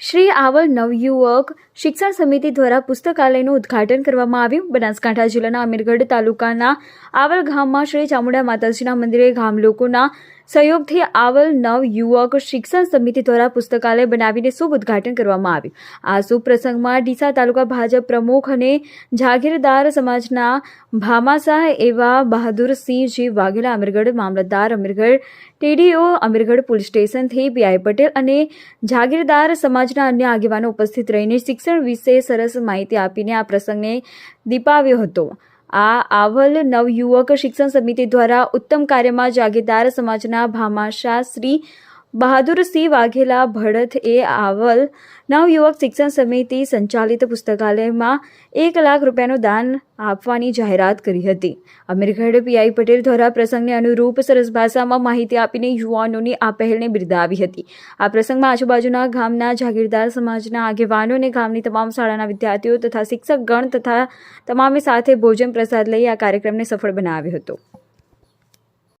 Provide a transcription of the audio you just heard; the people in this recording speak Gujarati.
શ્રી આવલ નવયુવક શિક્ષણ સમિતિ દ્વારા પુસ્તકાલયનું ઉદ્ઘાટન કરવામાં આવ્યું. બનાસકાંઠા જિલ્લાના અમીરગઢ તાલુકાના આવલ ગામમાં શ્રી ચામુંડા માતાજીના મંદિરે ગામ લોકોના સહયોગથી આવલ નવ યુવક શિક્ષણ સમિતિ દ્વારા પુસ્તકાલય બનાવીને શુભ ઉદ્ઘાટન કરવામાં આવ્યું. આ શુભ પ્રસંગમાં ડીસા તાલુકા ભાજપ પ્રમુખ અને જાગીરદાર સમાજના ભામાશાહ એવા બહાદુરસિંહજી વાઘેલા અમીરગઢ, મામલતદાર અમીરગઢ, ટીડીઓ અમીરગઢ પોલીસ સ્ટેશનથી પીઆઈ પટેલ અને જાગીરદાર સમાજના અન્ય આગેવાનો ઉપસ્થિત રહીને શિક્ષણ વિશે સરસ માહિતી આપીને આ પ્રસંગને દીપાવ્યો હતો. આ આવલ નવયુવક શિક્ષણ સમિતિ દ્વારા ઉત્તમ કાર્યમાં જાગીરદાર સમાજના ભામાશા શ્રી બહાદુરસિંહ વાઘેલા ભડત એ આવલ નવયુવક શિક્ષણ સમિતિ સંચાલિત પુસ્તકાલયમાં એક લાખ રૂપિયાનું દાન આપવાની જાહેરાત કરી હતી. અમીરગઢ પીઆઈ પટેલ દ્વારા પ્રસંગને અનુરૂપ સરસ ભાષામાં માહિતી આપીને યુવાનોની આ પહેલને બિરદાવી હતી. આ પ્રસંગમાં આજુબાજુના ગામના જાગીરદાર સમાજના આગેવાનો અને ગામની તમામ શાળાના વિદ્યાર્થીઓ તથા શિક્ષકગણ તથા તમામે સાથે ભોજન પ્રસાદ લઈ આ કાર્યક્રમને સફળ બનાવ્યો હતો.